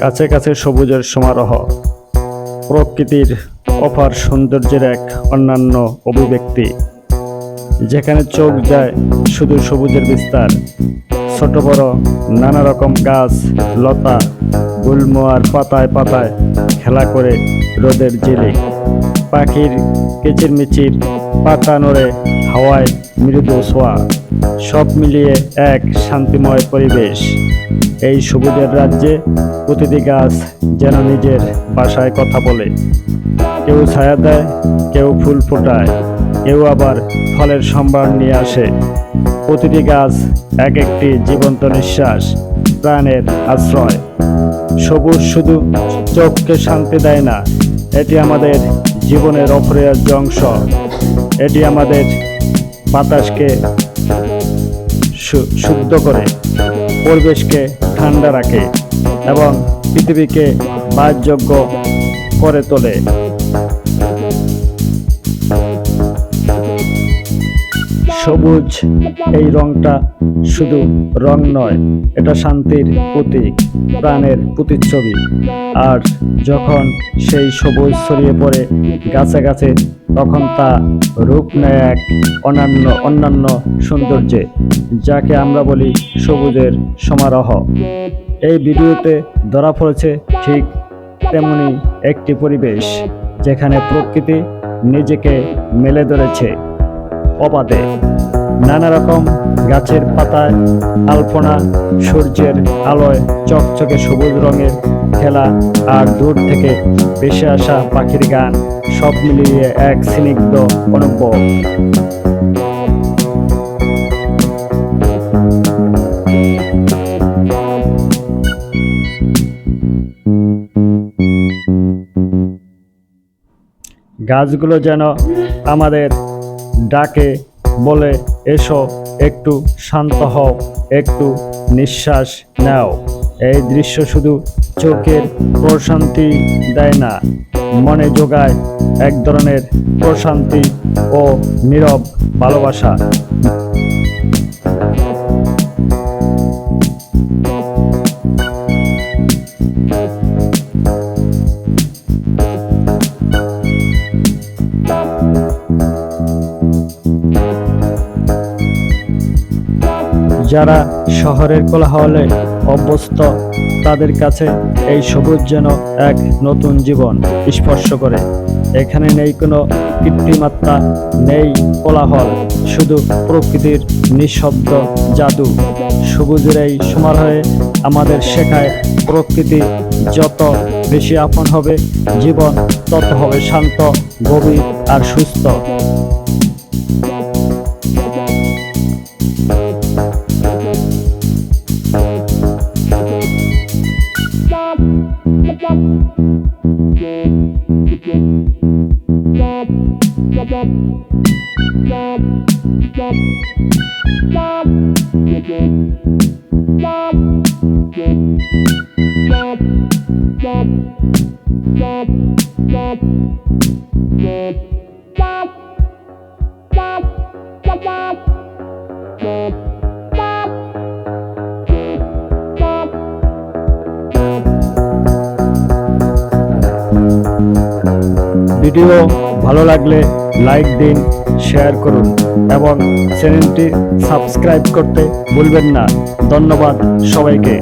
কাছে কাছে সবুজের সমারোহ। প্রকৃতির অপার সৌন্দর্যের এক অন্যান্য অভিব্যক্তি। যেখানে চোখ যায় শুধু সবুজের বিস্তার। ছোট বড় নানা রকম গাছ, লতা, গুল্ম আর পাতায় পাতায় খেলা করে রোদের জিলিক পাখির কিচিরমিচির, পাতা নড়ে হাওয়ায় মৃদু ছোঁয়া। সব মিলিয়ে এক শান্তিময় পরিবেশ। এই সবুজের রাজ্যে প্রতিটি গাছ যেন নিজের বাসায় কথা বলে। কেউ ছায়া দেয়, কেউ ফুল ফোটায়, কেউ আবার ফলের সম্ভার নিয়ে আসে। প্রতিটি গাছ এক একটি জীবন্ত নিঃশ্বাস, প্রাণের আশ্রয়। সবুজ শুধু চোখকে শান্তি দেয় না, এটি আমাদের জীবনের অপরিহার্য অংশ। এটি আমাদের বাতাসকে শুদ্ধ করে, পরিবেশকে ঠান্ডা রাখে এবং পৃথিবীকে বাসযোগ্য করে তোলে। সবুজ, এই রংটা শুধু রং নয়, এটা শান্তির প্রতীক, প্রাণের প্রতিচ্ছবি। আর যখন সেই সবুজ ছড়িয়ে পড়ে, গাছে গাছে তখন তা রূপ নেয় এক অন্যান্য অন্যান্য সৌন্দর্যে, যাকে আমরা বলি সবুজের সমারোহ। এই ভিডিওতে ধরা পড়েছে ঠিক তেমনি একটি পরিবেশ, যেখানে প্রকৃতি নিজেকে মেলে ধরেছে অবাধে। নানা রকম গাছের পাতায় আলপনা, সূর্যের আলোয় চকচকে সবুজ রঙের খেলা আর দূর থেকে ভেসে আসা পাখির গান, সব মিলিয়ে এক স্নিগ্ধ অনুভব। গাছগুলো যেন আমাদের ডাকে বলে, এসো, একটু শান্ত হও, একটু নিঃশ্বাস নাও। এই দৃশ্য শুধু চোখের প্রশান্তি দেয় না। মনে যোগায় এক ধরনের প্রশান্তি ও নীরব ভালোবাসা। যারা শহরের কোলাহলে অভ্যস্ত। তাদের কাছে এই সবুজ যেন এক নতুন জীবন স্পর্শ করে। এখানে নেই কোনো কৃত্রিমাত্রা নেই কোলাহল, শুধু প্রকৃতির নিঃশব্দ জাদু। সবুজের এই সমারোহে আমাদের শেখায় প্রকৃতি যত বেশি আপন হবে, জীবন তত হবে শান্ত, গভীর আর সুস্থ। Yeah. ভিডিও ভালো লাগলে লাইক দিন, শেয়ার করুন এবং চ্যানেলটি সাবস্ক্রাইব করতে ভুলবেন না। ধন্যবাদ সবাইকে।